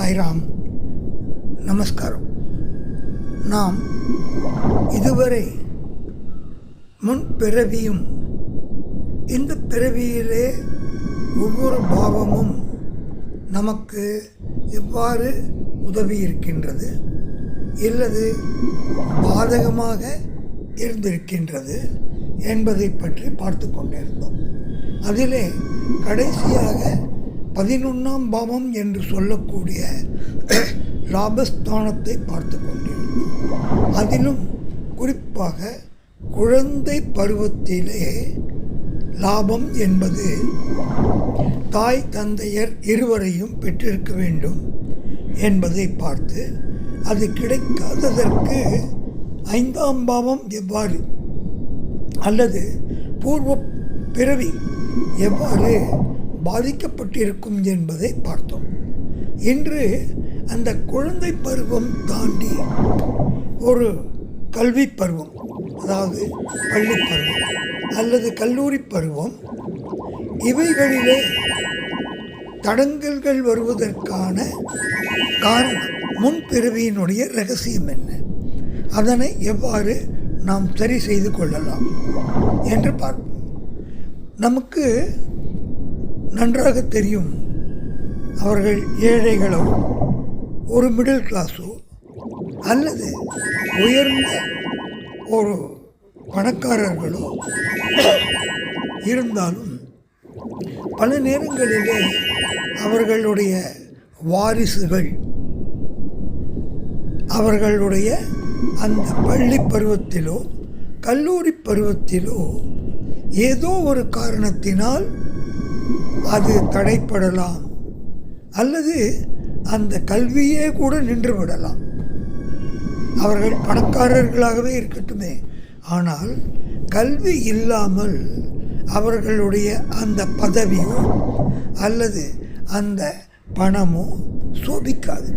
சாய்ராம் நமஸ்காரம். நாம் இதுவரை முன் பிறவியும் இந்த பிறவியிலே ஒவ்வொரு பாவமும் நமக்கு எவ்வாறு உதவி இருக்கின்றது இல்லது பாதகமாக இருந்திருக்கின்றது என்பதை பற்றி பார்த்து கொண்டிருந்தோம். அதிலே கடைசியாக பதினொன்றாம் பாவம் என்று சொல்லக்கூடிய லாபஸ்தானத்தை பார்த்து கொண்டிருந்தோம். அதிலும் குறிப்பாக குழந்தை பருவத்திலே லாபம் என்பது தாய் தந்தையர் இருவரையும் பெற்றிருக்க வேண்டும் என்பதை பார்த்து அது கிடைக்காததற்கு ஐந்தாம் பாவம் எவ்வாறு? அல்லது பூர்வ பிறவி எவ்வாறு பாதிக்கப்பட்டிருக்கும் என்பதை பார்த்தோம். இன்று அந்த குழந்தை பருவம் தாண்டி ஒரு கல்வி பருவம் அதாவது பள்ளி பருவம் அல்லது கல்லூரி பருவம் இவைகளிலே தடங்கல்கள் வருவதற்கான காரணம் முன்பிறவியினுடைய ரகசியம் என்ன? அதனை எவ்வாறு நாம் சரி செய்து கொள்ளலாம் என்று பார்ப்போம். நமக்கு நன்றாக தெரியும். அவர்கள் ஏழைகளோ ஒரு மிடில் கிளாஸோ அல்லது உயர்ந்த ஒரு பணக்காரர்களோ இருந்தாலும் பல நேரங்களிலே அவர்களுடைய வாரிசுகள் அவர்களுடைய அந்த பள்ளி பருவத்திலோ கல்லூரி பருவத்திலோ ஏதோ ஒரு காரணத்தினால் அது தடைப்படலாம். அல்லது அந்த கல்வியே கூட நின்று விடலாம் அவர்கள் பணக்காரர்களாகவே இருக்கட்டுமே. ஆனால் கல்வி இல்லாமல் அவர்களுடைய அந்த பதவியோ அல்லது அந்த பணமோ சோபிக்காது.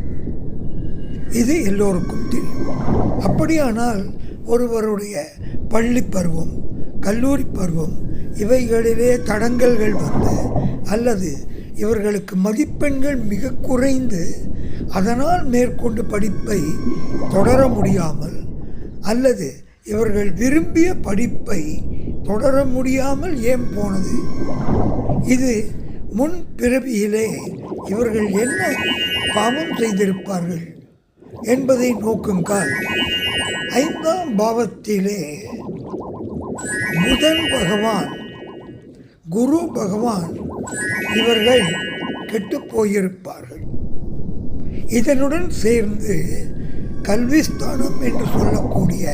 இது எல்லோருக்கும் தெரியும். அப்படியானால் ஒருவருடைய பள்ளி பருவம் கல்லூரி பருவம் இவைகளிலே தடங்கல்கள் வந்து அல்லது இவர்களுக்கு மதிப்பெண்கள் மிக குறைந்து அதனால் மேற்கொண்டு படிப்பை தொடர முடியாமல் அல்லது இவர்கள் விரும்பிய படிப்பை தொடர முடியாமல் ஏன் போனது? இது முன் பிறவியிலே இவர்கள் என்ன பாவம் செய்திருப்பார்கள் என்பதை நோக்குங்கால் ஐந்தாம் பாவத்திலே புதன் பகவான் குரு பகவான் இவர்கள் கெட்டுப் போயிருப்பார்கள். இதனுடன் சேர்ந்து கல்விஸ்தானம் என்று சொல்லக்கூடிய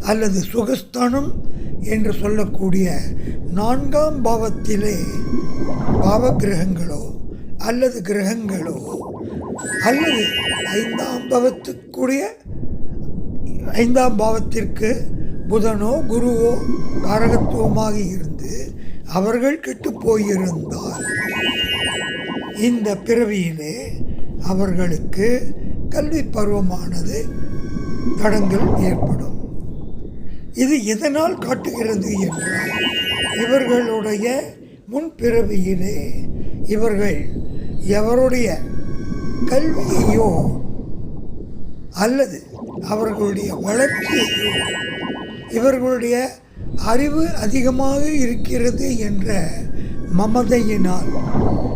அல்லது சுகஸ்தானம் என்று சொல்லக்கூடிய நான்காம் பாவத்திலே பாவ கிரகங்களோ அல்லது கிரகங்களோ அல்லது ஐந்தாம் பாவத்துக்குரிய ஐந்தாம் பாவத்திற்கு புதனோ குருவோ காரகத்துவமாக இருந்து அவர்கள் கெட்டு போயிருந்தால். இந்த பிறவியிலே அவர்களுக்கு கல்வி பருவமானது தடங்கள் ஏற்படும். இது எதனால் காட்டுகிறது என்றால் இவர்களுடைய முன்பிறவியிலே இவர்கள் எவருடைய கல்வியையோ அல்லது அவர்களுடைய வளர்ச்சியையோ இவர்களுடைய அறிவு அதிகமாக இருக்கிறது என்ற மமதையினால்.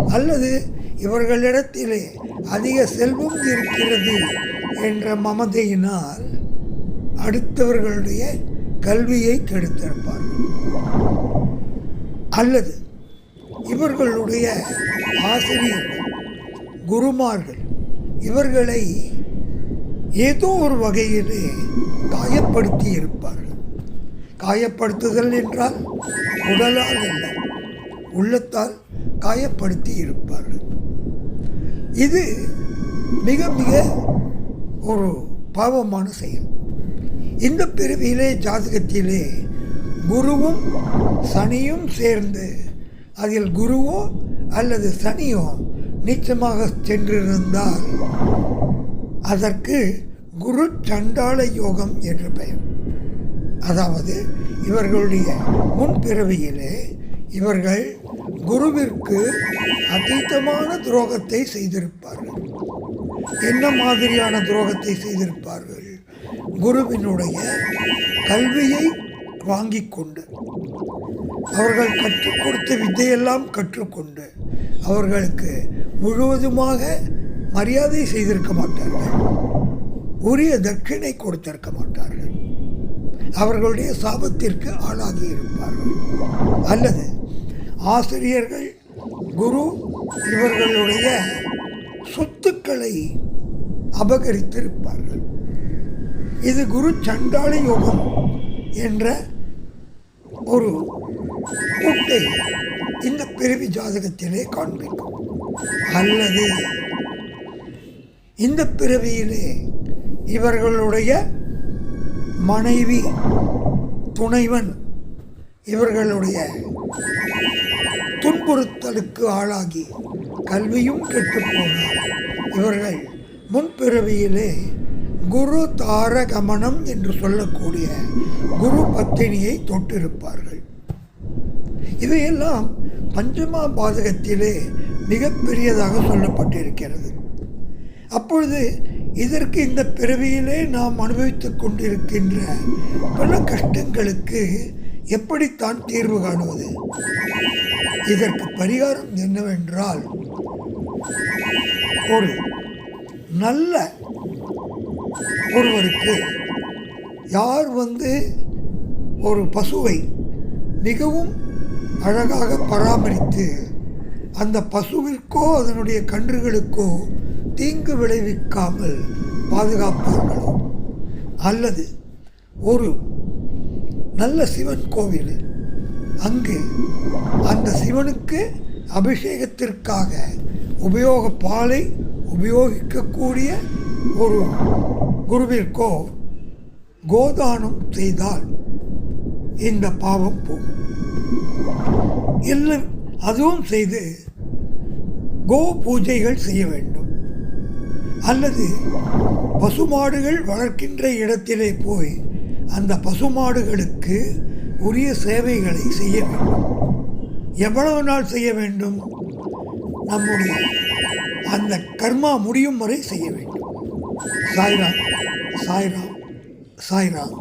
அல்லது இவர்களிடத்திலே அதிக செல்வம் இருக்கிறது என்ற மமதையினால் அடுத்தவர்களுடைய கல்வியை கெடுத்திருப்பார்கள். அல்லது இவர்களுடைய ஆசிரியர்கள் குருமார்கள் இவர்களை ஏதோ ஒரு வகையிலே காயப்படுத்தி இருப்பார்கள் காயப்படுத்துதல் என்றால் உடலால் அல்ல உள்ளத்தால் காயப்படுத்தி இருப்பார்கள் இது மிக மிக ஒரு பாவமான செயல். இந்த பிறவியிலே ஜாதகத்திலே குருவும் சனியும் சேர்ந்து அதில் குருவோ அல்லது சனியோ நீச்சமாக சென்றிருந்தால் அதற்கு குரு சண்டாள யோகம் என்று பெயர். அதாவது இவர்களுடைய முன்பிறவியிலே இவர்கள் குருவிற்கு அதீதமான துரோகத்தை செய்திருப்பார்கள். என்ன மாதிரியான துரோகத்தை செய்திருப்பார்கள்? குருவினுடைய கல்வியை வாங்கி கொண்டு அவர்கள் கற்றுக் கொடுத்த வித்தையெல்லாம் கற்றுக்கொண்டு அவர்களுக்கு முழுவதுமாக மரியாதை செய்திருக்க மாட்டார்கள். உரிய தட்சிணை கொடுத்திருக்க மாட்டார்கள். அவர்களுடைய சாபத்திற்கு ஆளாகி இருப்பார்கள். அல்லது ஆசிரியர்கள் குரு இவர்களுடைய சொத்துக்களை அபகரித்திருப்பார்கள். இது குரு சண்டாள யோகம் என்ற ஒரு கூட்டை இந்த பிறவி ஜாதகத்திலே காண்பிக்கும். அல்லது இந்த பிறவியிலே இவர்களுடைய மனைவி துணைவன் இவர்களுடைய துன்புறுத்தலுக்கு ஆளாகி கல்வியும் கெட்டுப்போனார் இவர்கள் முன்பிறவியிலே குரு தாரகமனம் என்று சொல்லக்கூடிய குரு பத்தினியை தொட்டிருப்பார்கள். இவையெல்லாம் பஞ்சமா பாதகத்திலே மிகப்பெரியதாக சொல்லப்பட்டிருக்கிறது. அப்பொழுது இதற்கு இந்த பிறவியிலே நாம் அனுபவித்து கொண்டிருக்கின்ற பல கஷ்டங்களுக்கு எப்படித்தான் தீர்வு காணுவது? இதற்கு பரிகாரம் என்னவென்றால் ஒரு நல்ல ஒருவருக்கு யார் வந்து ஒரு பசுவை மிகவும் அழகாக பராமரித்து அந்த பசுவிற்கோ அதனுடைய கன்றுகளுக்கோ தீங்கு விளைவிக்காமல் பாதுகாப்பார்களோ? அல்லது ஒரு நல்ல சிவன் கோவில் அங்கு அந்த சிவனுக்கு அபிஷேகத்திற்காக உபயோக பாலை உபயோகிக்கக்கூடிய ஒரு குருவிற்கோ கோதானம் செய்தால் இந்த பாவம் போகும். இல்லை அதுவும் செய்து கோ பூஜைகள் செய்ய வேண்டும். அல்லது பசுமாடுகள் வளர்க்கின்ற இடத்திலே போய் அந்த பசுமாடுகளுக்கு உரிய சேவைகளை செய்ய வேண்டும். எவ்வளவு நாள் செய்ய வேண்டும்? நம்முடைய அந்த கர்மா முடியும் வரை செய்ய வேண்டும். சாய்ராம் சாய்ராம் சாய்ராம்.